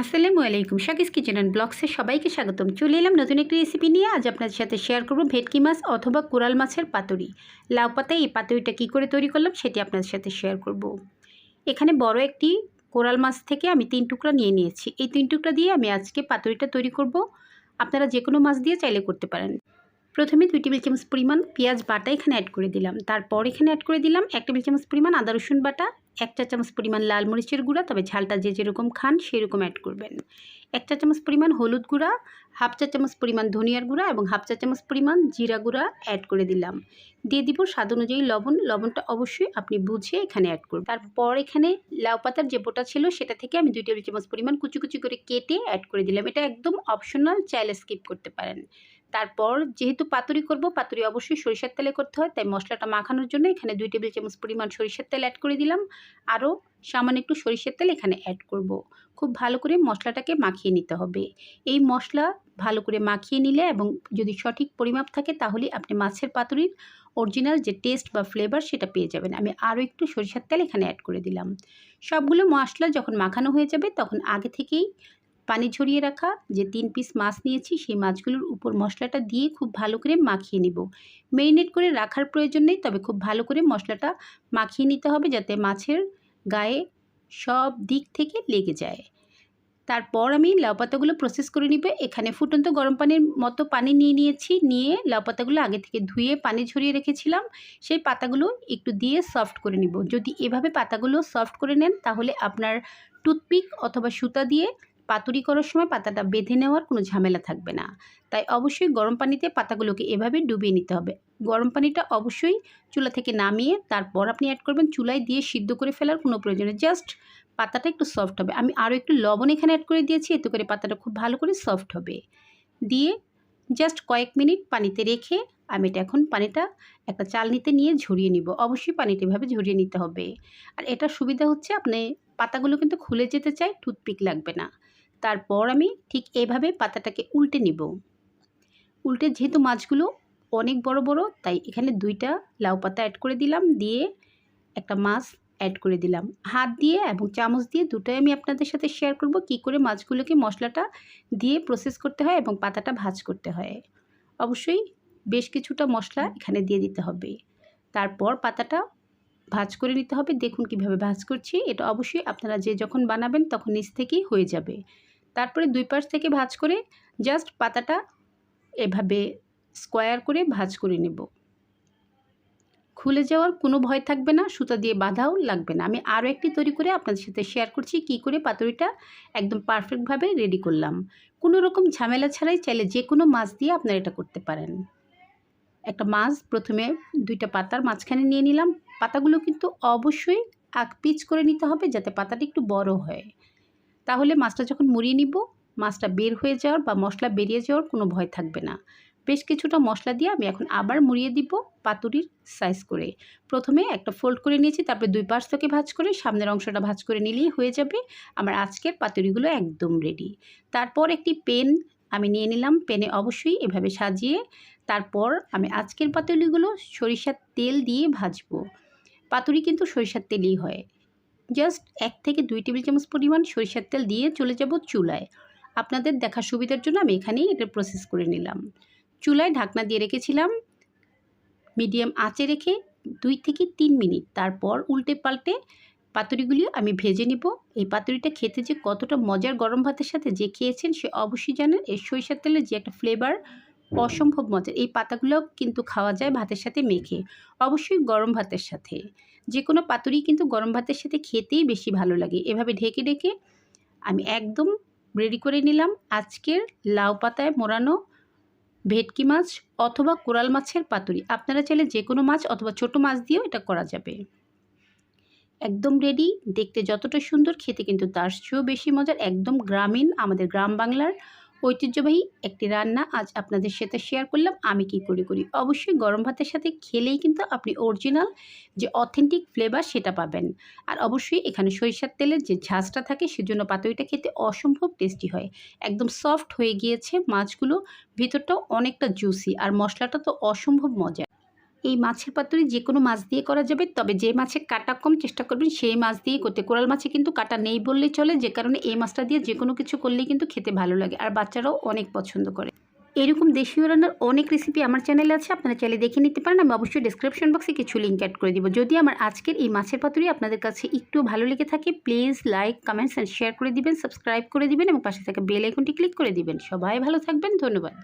আসসালামু আলাইকুম। শাকিস kitchen and ব্লগসে সবাইকে স্বাগতম। চলে এলাম নতুন একটি রেসিপি নিয়ে। আজ আপনাদের সাথে শেয়ার করব ভেটকি মাছ অথবা কোরাল মাছের পাতুরি। লাউ পাতায় এই পাতুরিটা কী করে তৈরি করলাম সেটি আপনাদের সাথে শেয়ার করব। এখানে বড় একটি কোরাল মাছ থেকে আমি তিন টুকরা নিয়ে নিয়েছি। এই তিন টুকরা দিয়ে আমি আজকে পাতুরিটা তৈরি করব। আপনারা যে কোনো মাছ দিয়ে চাইলে করতে পারেন। প্রথমে দুই টেবিল চামচ পরিমাণ পেঁয়াজ বাটা এখানে অ্যাড করে দিলাম। তারপর এখানে অ্যাড করে দিলাম এক টেবিল চামচ পরিমাণ আদা রসুন বাটা। এক চা চামচ পরিমাণ লাল মরিচের গুঁড়া, তবে ঝালটা যে যেরকম খান সেরকম অ্যাড করবেন। এক চা চামচ পরিমাণ হলুদ গুঁড়া, হাফ চা চামচ পরিমাণ ধনিয়ার গুঁড়া এবং হাফ চা চামচ পরিমাণ জিরা গুঁড়া অ্যাড করে দিলাম। দিয়ে দিব স্বাদ অনুযায়ী লবণ। লবণটা অবশ্যই আপনি বুঝে এখানে অ্যাড করবেন। তারপর এখানে লাউ পাতার যে বোটা ছিল, সেটা থেকে আমি দুই টেবিল চামচ পরিমাণ কুচি কুচি করে কেটে অ্যাড করে দিলাম। এটা একদম অপশনাল চাইলে স্কিপ করতে পারেন। তারপর যেহেতু পাতুরি করব, পাতুরি অবশ্যই সরিষার তেলে করতে হয়, তাই মশলাটা মাখানোর জন্য এখানে দুই টেবিল চামচ পরিমাণ সরিষার তেল অ্যাড করে দিলাম। আরও সামান্য একটু সরিষার তেল এখানে অ্যাড করব। খুব ভালো করে মশলাটাকে মাখিয়ে নিতে হবে। এই মশলা ভালো করে মাখিয়ে নিলে এবং যদি সঠিক পরিমাপ থাকে তাহলে আপনি মাছের পাতুরির অরিজিনাল যে টেস্ট বা ফ্লেভার সেটা পেয়ে যাবেন। আমি আরও একটু সরিষার তেল এখানে অ্যাড করে দিলাম। সবগুলো মশলা যখন মাখানো হয়ে যাবে তখন আগে থেকেই পানি ঝরিয়ে রাখা, যে তিন পিস মাছ নিয়েছি, সেই মাছগুলোর উপর মশলাটা দিয়ে খুব ভালো করে মাখিয়ে নিব। মেরিনেট করে রাখার প্রয়োজন নেই, তবে খুব ভালো করে মশলাটা মাখিয়ে নিতে হবে যাতে মাছের গায়ে সব দিক থেকে লেগে যায়। তারপর আমি লাউ পাতাগুলো প্রসেস করে নিব। এখানে ফুটন্ত গরম পানির মতো পানি নিয়ে নিয়েছি, নিয়ে লাউ পাতাগুলো আগে থেকে ধুয়ে পানি ঝরিয়ে রেখেছিলাম। সেই পাতাগুলো একটু দিয়ে সফট করে নিব। যদি এভাবে পাতাগুলো সফট করে নেন, তাহলে আপনার টুথপিক অথবা সুতা দিয়ে পাতুরি করার সময় পাতাটা বেঁধে নেওয়ার কোনো ঝামেলা থাকবে না। তাই অবশ্যই গরম পানিতে পাতাগুলোকে এভাবে ডুবিয়ে নিতে হবে। গরম পানিটা অবশ্যই চুলা থেকে নামিয়ে তারপর আপনি অ্যাড করবেন চুলায় দিয়ে সিদ্ধ করে ফেলার কোনো প্রয়োজন নেই। জাস্ট পাতাটা একটু সফট হবে। আমি আরও একটু লবণ এখানে অ্যাড করে দিয়েছি, এতে করে পাতাটা খুব ভালো করে সফট হবে। দিয়ে জাস্ট কয়েক মিনিট পানিতে রেখে আমি এটা এখন পানিটা একটা চালনিতে নিয়ে ঝরিয়ে নিব। অবশ্যই পানিটা এভাবে ঝরিয়ে নিতে হবে। আর এটা সুবিধা হচ্ছে আপনি পাতাগুলো কিন্তু খুলে যেতে চাই টুথপিক লাগবে না। তারপর আমি ঠিক এভাবে পাতাটাকে উল্টে নিব। উল্টে যেহেতু মাছগুলো অনেক বড় বড়, তাই এখানে দুইটা লাউ পাতা অ্যাড করে দিলাম, দিয়ে একটা মাছ অ্যাড করে দিলাম। হাত দিয়ে এবং চামচ দিয়ে দুটোই আমি আপনাদের সাথে শেয়ার করব কি করে মাছগুলোকে মশলাটা দিয়ে প্রসেস করতে হয় এবং পাতাটা ভাজ করতে হয়। অবশ্যই বেশ কিছুটা মশলা এখানে দিয়ে দিতে হবে। তারপর পাতাটা ভাজ করে নিতে হবে। দেখুন কীভাবে ভাজ করছি। এটা অবশ্যই আপনারা যে যখন বানাবেন তখন নিচ থেকেই হয়ে যাবে। তারপরে দুই পাশ থেকে ভাজ করে জাস্ট পাতাটা এভাবে স্কোয়ার করে ভাজ করে নেব। খুলে যাওয়ার কোনো ভয় থাকবে না, সুতা দিয়ে বাঁধাও লাগবে না। আমি আরও একটি তৈরি করে আপনাদের সাথে শেয়ার করছি, কি করে পাতুরিটা একদম পারফেক্টভাবে রেডি করলাম। কোনো রকম ঝামেলা ছাড়াই চাইলে যে কোনো মাছ দিয়ে আপনারা এটা করতে পারেন। একটা মাছ প্রথমে দুইটা পাতার মাঝখানে নিয়ে নিলাম। পাতাগুলো কিন্তু অবশ্যই আগ পিচ করে নিতে হবে যাতে পাতাটি একটু বড় হয়। তাহলে মাছটা যখন মুড়িয়ে নিব, মাছটা বের হয়ে যাওয়ার বা মশলা বেরিয়ে যাওয়ার কোনো ভয় থাকবে না। বেশ কিছুটা মশলা দিয়ে আমি এখন আবার মুড়িয়ে দিব পাতুরির সাইজ করে। প্রথমে একটা ফোল্ড করে নিয়েছি, তারপরে দুই পাশ থেকে ভাজ করে সামনের অংশটা ভাজ করে নিলেই হয়ে যাবে। আমার আজকের পাতুরিগুলো একদম রেডি তারপর একটি পেন আমি নিয়ে নিলাম। পেনে অবশ্যই এভাবে সাজিয়ে তারপর আমি আজকের পাতুরিগুলো সরিষার তেল দিয়ে ভাজবো। পাতুরি কিন্তু সরিষার তেলই হয়। জাস্ট এক থেকে দুই টেবিল চামচ পরিমাণ সরিষার তেল দিয়ে চলে যাব চুলায়। আপনাদের দেখার সুবিধার জন্য আমি এখানেই এটা প্রসেস করে নিলাম। চুলায় ঢাকনা দিয়ে রেখেছিলাম মিডিয়াম আঁচে রেখে দুই থেকে তিন মিনিট। তারপর উল্টে পাল্টে পাতুরিগুলি আমি ভেজে নিব। এই পাতুরিটা খেতে যে কতটা মজার গরম ভাতের সাথে যে খেয়েছেন সে অবশ্যই জানেন এই সরিষার তেলের যে একটা ফ্লেভার অসম্ভব মজার। এই পাতাগুলো কিন্তু খাওয়া যায় ভাতের সাথে মেখে। অবশ্যই গরম ভাতের সাথে। যে কোনো পাতুরি কিন্তু গরম ভাতের সাথে খেতেই বেশি ভালো লাগে। এভাবে ঢেকে ঢেকে আমি একদম রেডি করে নিলাম আজকের লাউ পাতায় মোড়ানো ভেটকি মাছ অথবা কোরাল মাছের পাতুরি। আপনারা চাইলে যে কোনো মাছ অথবা ছোট মাছ দিয়েও এটা করা যাবে। একদম রেডি। দেখতে যতটা সুন্দর, খেতে কিন্তু তার চেয়েও বেশি মজার। একদম গ্রামীণ, আমাদের গ্রাম বাংলার ঐতিহ্যবাহী একটি রান্না আজ আপনাদের সাথে শেয়ার করলাম। আমি কি করে করি? অবশ্যই গরম ভাতের সাথে খেলেই কিন্তু আপনি অরিজিনাল যে অথেন্টিক ফ্লেভার সেটা পাবেন। আর অবশ্যই এখানে সরিষার তেলের যে ঝাঁজটা থাকে সেজন্য পাতুরিটা খেতে অসম্ভব টেস্টি হয়। একদম সফট হয়ে গিয়েছে মাছগুলো, ভিতরটাও অনেকটা জুসি আর মশলাটা তো অসম্ভব মজা এই মাছের পাতুরি যে কোনো মাছ দিয়ে করা যাবে, তবে যে মাছে কাটা কম চেষ্টা করবেন, সেই মাছ দিয়ে করতে। কোরাল মাছে কিন্তু কাটা নেই বললেই চলে, যে কারণে এই মাছটা দিয়ে যে কোনো কিছু করলেই কিন্তু খেতে ভালো লাগে, আর বাচ্চারাও অনেক পছন্দ করে। এরকম দেশীয় রান্নার অনেক রেসিপি আমার চ্যানেলে আছে, আপনারা চাইলে দেখে নিতে পারেন, আমি অবশ্যই ডিসক্রিপশন বক্সে কিছু লিঙ্ক অ্যাড করে দিব। যদি আমার আজকের এই মাছের পাতুরি আপনাদের কাছে একটু ভালো লেগে থাকে please like comments and share করে দিবেন সাবস্ক্রাইব করে দিবেন এবং পাশে থাকা বেল আইকনটি ক্লিক করে দিবেন। সবাই ভালো থাকবেন, ধন্যবাদ।